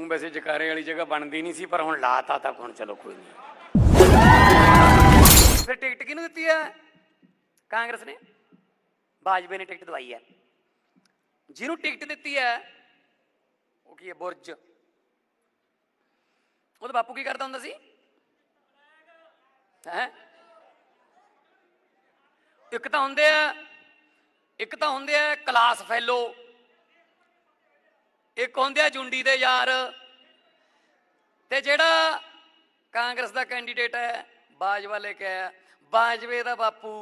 ਉਹ ਵੈਸੇ ਜਕਾਰੇ ਵਾਲੀ ਜਗ੍ਹਾ ਬਣਦੀ ਨਹੀਂ ਸੀ, ਪਰ ਹੁਣ ਲਾਤਾ ਤਾਂ ਹੁਣ ਚਲੋ ਕੋਈ ਨਹੀਂ। ਫਿਰ ਟਿਕਟ ਕਿਹਨੂੰ ਦਿੱਤੀ ਹੈ ਕਾਂਗਰਸ ਨੇ। ਬਾਜਵੇ ਨੇ ਟਿਕਟ ਦਵਾਈ ਹੈ ਜਿਹਨੂੰ ਟਿਕਟ ਦਿੱਤੀ ਹੈ ਉਹ ਕੀ ਹੈ ਬੁਰਜ। ਉਹਦਾ ਬਾਪੂ ਕੀ ਕਰਦਾ ਹੁੰਦਾ ਸੀ? ਹੈ? ਇੱਕ ਤਾਂ ਹੁੰਦੇ ਆ, ਇੱਕ ਤਾਂ ਹੁੰਦੇ ਆ ਕਲਾਸ ਫੈਲੋ ਇੱਕ ਹੁੰਦੇ ਆ ਜੁੰਡੀ ਦੇ ਯਾਰ। ਤੇ ਜਿਹੜਾ ਕਾਂਗਰਸ ਦਾ ਕੈਂਡੀਡੇਟ ਹੈ, ਬਾਜਵਾ ਲੈ ਕੇ ਆਇਆ। ਬਾਜਵੇ ਦਾ ਬਾਪੂ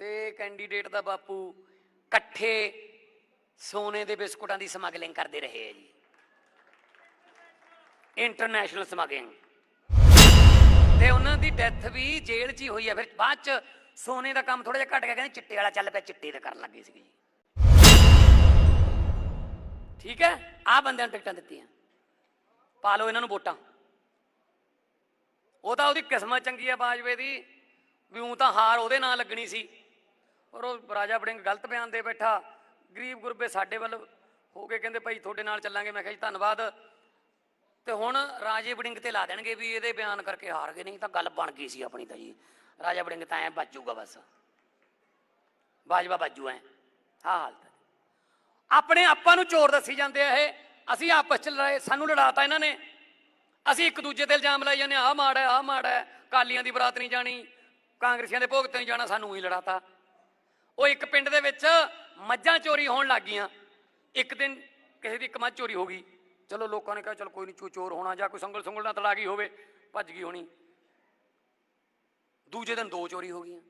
ਤੇ ਕੈਂਡੀਡੇਟ ਦਾ ਬਾਪੂ ਇਕੱਠੇ ਸੋਨੇ ਦੇ ਬਿਸਕੁਟਾਂ ਦੀ ਸਮਗਲਿੰਗ ਕਰਦੇ ਰਹੇ ਹੈ ਜੀ। International smuggling. ਤੇ ਉਹਨਾਂ ਦੀ ਡੈਥ ਵੀ ਜੇਲ੍ਹ 'ਚ ਹੀ ਹੋਈ ਹੈ ਫਿਰ ਬਾਅਦ 'ਚ ਸੋਨੇ ਦਾ ਕੰਮ ਥੋੜਾ ਜਿਹਾ ਘਟ ਗਿਆ, ਕਹਿੰਦੇ ਚਿੱਟੇ ਵਾਲਾ ਚੱਲ ਪਿਆ, ਚਿੱਟੇ ਤੇ ਕਰਨ ਲੱਗੇ ਸੀਗੇ ਜੀ। ਠੀਕ ਹੈ? ਆ ਬੰਦਿਆਂ ਨੂੰ ਟਿਕਟਾਂ ਦਿੱਤੀਆਂ। ਪਾ ਲਓ ਇਹਨਾਂ ਨੂੰ ਵੋਟਾਂ। ਉਹ ਤਾਂ ਉਹਦੀ ਕਿਸਮਤ ਚੰਗੀ ਆ ਬਾਜਵੇ ਦੀ, ਵੀ ਉਹ ਤਾਂ ਹਾਰ ਉਹਦੇ ਨਾਲ ਲੱਗਣੀ ਸੀ। ਔਰ ਉਹ ਰਾਜਾ ਬੜਿੰਗ ਗਲਤ ਬਿਆਨ ਦੇ ਬੈਠਾ। ਗਰੀਬ ਗੁਰਬੇ ਸਾਡੇ ਵੱਲ ਹੋ ਕੇ ਕਹਿੰਦੇ, ਭਾਈ ਤੁਹਾਡੇ ਨਾਲ ਚੱਲਾਂਗੇ। ਮੈਂ ਕਿਹਾ ਜੀ, ਧੰਨਵਾਦ। ਤੇ ਹੁਣ ਰਾਜੇ ਵੜਿੰਗ ਤੇ ਲਾ ਦੇਣਗੇ ਵੀ ਇਹਦੇ ਬਿਆਨ ਕਰਕੇ ਹਾਰ ਗਏ। ਨਹੀਂ ਤਾਂ ਗੱਲ ਬਣ ਗਈ ਸੀ ਆਪਣੀ ਤਾਂ ਜੀ। ਰਾਜਾ ਵੜਿੰਗ ਤਾਂ ਐ ਬਾਜੂਗਾ ਬਸ। ਬਾਜਵਾ ਬਾਜੂ ਐ। ਹਾਂ ਹਾਲਤ ਆਪਣੇ ਆਪਾਂ ਨੂੰ ਚੋਰ ਦੱਸੀ ਜਾਂਦੇ ਆ ਇਹ। ਅਸੀਂ ਆਪਸ ਚ ਲੜਾਏ ਸਾਨੂੰ ਲੜਾਤਾ ਇਹਨਾਂ ਨੇ। ਅਸੀਂ ਇੱਕ ਦੂਜੇ ਤੇ ਇਲਜ਼ਾਮ ਲਾਈ ਜਾਂਦੇ ਆਹ ਮਾੜਾ ਆਹ ਮਾੜਾ ਹੈ ਕਾਲੀਆਂ ਦੀ ਬਰਾਤ ਨਹੀਂ ਜਾਣੀ, ਕਾਂਗਰਸੀਆਂ ਦੇ ਭੋਗ ਤੇ ਨਹੀਂ ਜਾਣਾ, ਸਾਨੂੰ ਹੀ ਲੜਾਤਾ। ਉਹ ਇੱਕ ਪਿੰਡ ਦੇ ਵਿੱਚ ਮੱਝਾਂ ਚੋਰੀ ਹੋਣ ਲੱਗ ਗਈਆਂ। ਇੱਕ ਦਿਨ ਕਿਸੇ ਦੀ ਇੱਕ ਮੱਝ ਚੋਰੀ ਹੋ ਗਈ। ਚਲੋ ਲੋਕਾਂ ਨੇ ਕਿਹਾ, ਚਲ ਕੋਈ ਨਹੀਂ ਚੋਰ ਹੋਣਾ ਜਾਂ ਕੋਈ ਸੰਗਲ ਸੰਗਲ ਨਾਲ ਤੜਾ ਗਈ ਹੋਵੇ, ਭੱਜ ਗਈ ਹੋਣੀ। ਦੂਜੇ ਦਿਨ ਦੋ ਚੋਰੀ ਹੋ ਗਈਆਂ।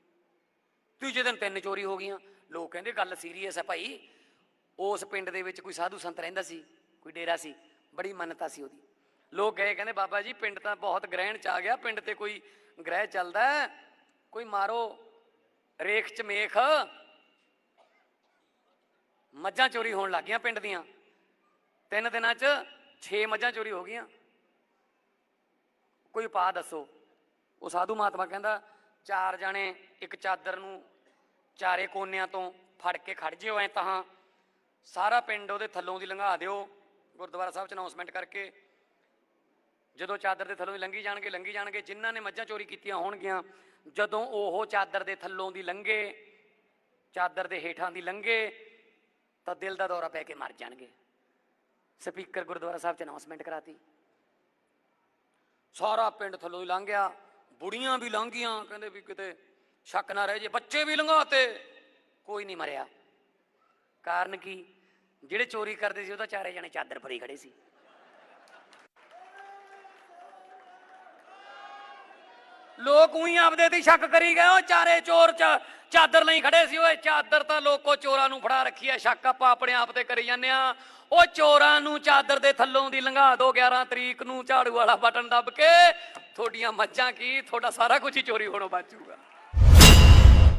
ਤੀਜੇ ਦਿਨ ਤਿੰਨ ਚੋਰੀ ਹੋ ਗਈਆਂ। ਲੋਕ ਕਹਿੰਦੇ, ਗੱਲ ਸੀਰੀਅਸ ਹੈ ਭਾਈ। ਉਸ ਪਿੰਡ ਦੇ ਵਿੱਚ ਕੋਈ ਸਾਧੂ ਸੰਤ ਰਹਿੰਦਾ ਸੀ, ਕੋਈ ਡੇਰਾ ਸੀ, ਬੜੀ ਮੰਨਤਾ ਸੀ ਉਹਦੀ। ਲੋਕ ਗਏ ਕਹਿੰਦੇ, ਬਾਬਾ ਜੀ, ਪਿੰਡ ਤਾਂ ਬਹੁਤ ਗ੍ਰਹਿਣ ਚ ਆ ਗਿਆ, ਪਿੰਡ ਤੇ ਕੋਈ ਗ੍ਰਹਿ ਚੱਲਦਾ ਕੋਈ ਮਾਰੋ ਰੇਖ ਚ ਮੇਖ। ਮੱਝਾਂ ਚੋਰੀ ਹੋਣ ਲੱਗ ਗਈਆਂ ਪਿੰਡ ਦੀਆਂ। ਤਿੰਨ ਦਿਨਾਂ ਚ 6 ਮੱਝਾਂ ਚੋਰੀ ਹੋ ਗਈਆਂ। ਕੋਈ ਉਪਾਅ ਦੱਸੋ। ਉਹ ਸਾਧੂ ਮਹਾਤਮਾ ਕਹਿੰਦਾ, ਚਾਰ ਜਾਣੇ ਇੱਕ ਚਾਦਰ ਨੂੰ ਚਾਰੇ ਕੋਨਿਆਂ ਤੋਂ ਫੜ ਕੇ ਖੜ ਜਿਓ, ਐ ਤਾਂ ਸਾਰਾ ਪਿੰਡ ਉਹਦੇ ਥੱਲੋਂ ਦੀ ਲੰਘਾ ਦਿਓ, ਗੁਰਦੁਆਰਾ ਸਾਹਿਬ ਚ ਅਨਾਉਂਸਮੈਂਟ ਕਰਕੇ। ਜਦੋਂ ਚਾਦਰ ਦੇ ਥੱਲੋਂ ਦੀ ਲੰਘੀ ਜਾਣਗੇ ਲੰਘੀ ਜਾਣਗੇ, ਜਿਨ੍ਹਾਂ ਨੇ ਮੱਝਾਂ ਚੋਰੀ ਕੀਤੀਆਂ ਹੋਣਗੀਆਂ, ਜਦੋਂ ਉਹ ਚਾਦਰ ਦੇ ਥੱਲੋਂ ਦੀ ਲੰਘੇ, ਚਾਦਰ ਦੇ ਹੇਠਾਂ ਦੀ ਲੰਘੇ, ਤਾਂ ਦਿਲ ਦਾ ਦੌਰਾ ਪੈ ਕੇ ਮਰ ਜਾਣਗੇ। ਸਪੀਕਰ ਗੁਰਦੁਆਰਾ ਸਾਹਿਬ ਚ ਅਨਾਉਂਸਮੈਂਟ ਕਰਾਤੀ। ਸਾਰਾ ਪਿੰਡ ਥੱਲੋਂ ਹੀ ਲੰਘ ਗਿਆ ਬੁੜੀਆਂ ਵੀ ਲੰਘੀਆਂ, ਕਹਿੰਦੇ ਵੀ ਕਿਤੇ ਸ਼ੱਕ ਨਾ ਰਹਿ ਜੇ, ਬੱਚੇ ਵੀ ਲੰਘਾਤੇ, ਕੋਈ ਨਹੀਂ ਮਰਿਆ। ਕਾਰਨ ਕੀ? ਜਿਹੜੇ ਚੋਰੀ ਕਰਦੇ ਸੀ, ਉਹ ਤਾਂ ਚਾਰੇ ਜਣੇ ਚਾਦਰ ਭਰੀ ਖੜੇ ਸੀ। ਲੋਕ ਉਹੀ ਆਪਦੇ ਤੇ ਸ਼ੱਕ ਕਰੀ ਗਏ, ਉਹ ਚਾਰੇ ਚੋਰ ਚਾਦਰ ਲਈ ਖੜੇ ਸੀ। ਓਏ, ਚਾਦਰ ਤਾਂ ਲੋਕੋ ਚੋਰਾਂ ਨੂੰ ਫੜਾ ਰੱਖੀ ਐ, ਸ਼ੱਕ ਆਪਾਂ ਆਪਣੇ ਆਪ ਤੇ ਕਰੀ ਜਾਂਦੇ ਆ। ਉਹ ਚੋਰਾਂ ਨੂੰ ਚਾਦਰ ਦੇ ਥੱਲੋਂ ਦੀ ਲੰਘਾ ਦੋ 11 ਤਰੀਕ ਨੂੰ ਝਾੜੂ ਵਾਲਾ ਬਟਨ ਦੱਬ ਕੇ, ਤੁਹਾਡੀਆਂ ਮੱਝਾਂ ਕੀ? ਤੁਹਾਡਾ ਸਾਰਾ ਕੁਝ ਹੀ ਚੋਰੀ ਹੋਣੋਂ ਬਚੂਗਾ